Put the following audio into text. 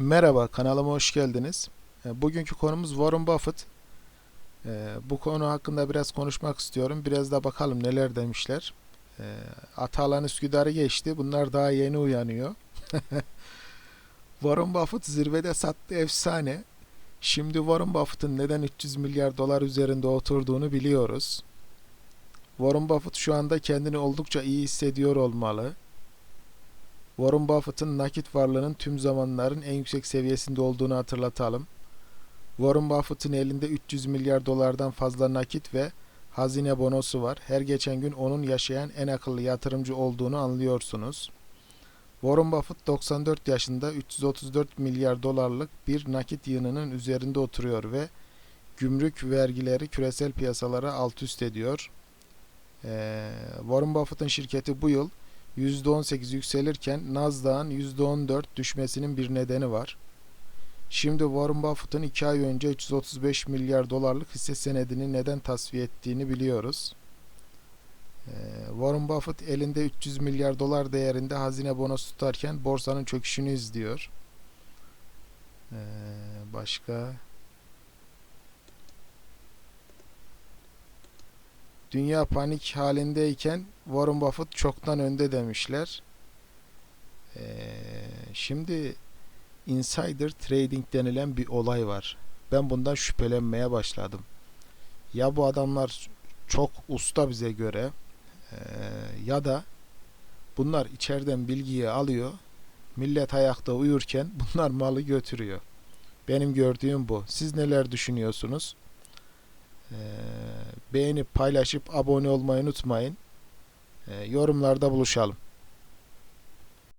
Merhaba, kanalıma hoş geldiniz. E, Bugünkü konumuz Warren Buffett. E, Bu konu hakkında biraz konuşmak istiyorum. Biraz da bakalım neler demişler. E, Atalan Üsküdar'ı geçti. Bunlar daha yeni uyanıyor. Warren Buffett zirvede sattı efsane. Şimdi Warren Buffett'ın neden 300 milyar dolar üzerinde oturduğunu biliyoruz. Warren Buffett şu anda kendini oldukça iyi hissediyor olmalı. Warren Buffett'ın nakit varlığının tüm zamanların en yüksek seviyesinde olduğunu hatırlatalım. Warren Buffett'ın elinde 300 milyar dolardan fazla nakit ve hazine bonosu var. Her geçen gün onun yaşayan en akıllı yatırımcı olduğunu anlıyorsunuz. Warren Buffett 94 yaşında 334 milyar dolarlık bir nakit yığınının üzerinde oturuyor ve gümrük vergileri küresel piyasalara alt üst ediyor. Ee, Warren Buffett'ın şirketi bu yıl %18 yükselirken Nasdaq'ın %14 düşmesinin bir nedeni var. Şimdi Warren Buffett'ın 2 ay önce 335 milyar dolarlık hisse senedini neden tasfiye ettiğini biliyoruz. Ee, Warren Buffett elinde 300 milyar dolar değerinde hazine bonosu tutarken borsanın çöküşünü izliyor. Ee, başka Dünya panik halindeyken Warren Buffett çoktan önde demişler. Ee, şimdi insider trading denilen bir olay var. Ben bundan şüphelenmeye başladım. Ya bu adamlar çok usta bize göre ee, ya da bunlar içeriden bilgiyi alıyor. Millet ayakta uyurken bunlar malı götürüyor. Benim gördüğüm bu. Siz neler düşünüyorsunuz? Ee, beğenip paylaşıp abone olmayı unutmayın. Ee, yorumlarda buluşalım.